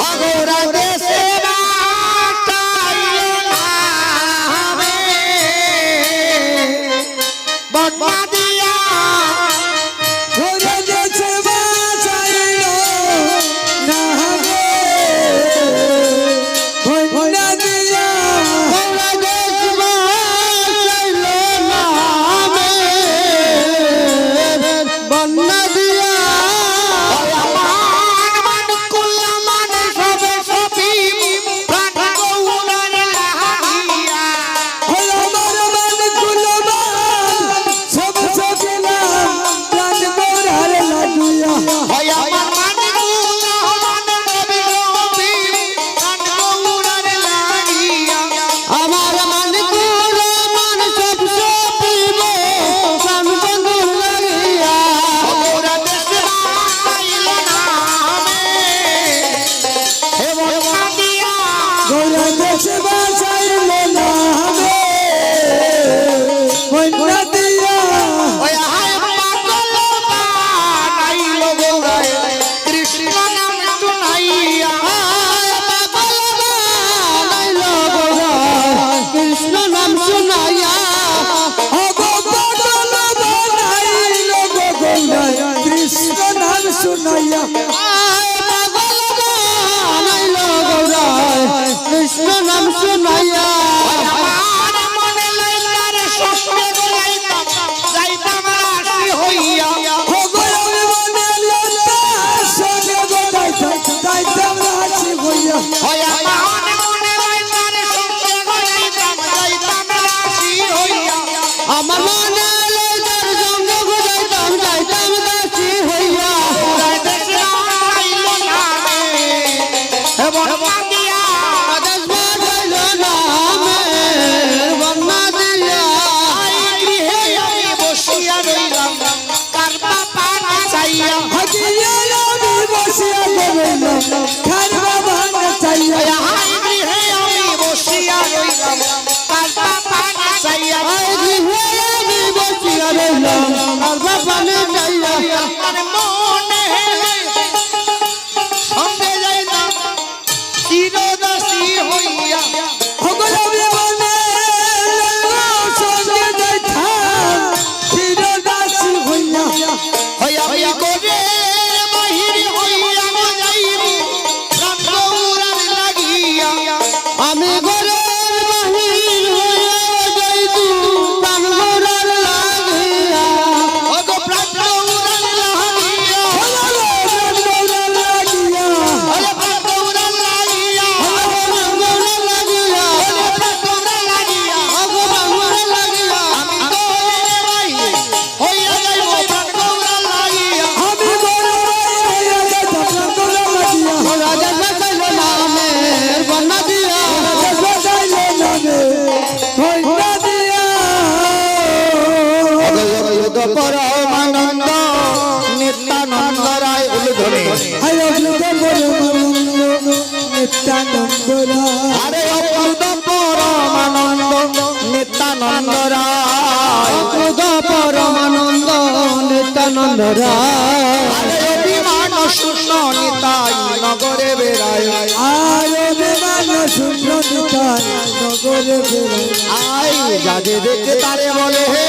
Agora শুনাইয়া চাইয়া হাজিয়া পরমানন্দ নিত্যানন্দ রায় উলধরে আরে অমৃত পরমানন্দ নিত্যানন্দ রায়। আরে অমৃত পরমানন্দ নিত্যানন্দ রায়। অমৃত পরমানন্দ নিত্যানন্দ রায়। আরে অভিমান শূন্য নিতাই নগরে বেড়ায়। আর অভিমান শূন্য নিতাই নগরে বেড়ায়। আই যাদের দেখে তারে বলে হে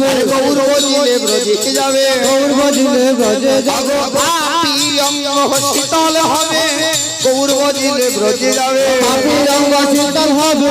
যাবে গৌর বজিলে ব্রজে যাবে গৌর বজিলে ব্রজে যাবে শীতল হবে গৌর বজিলে ব্রজে যাবে শীতল হবে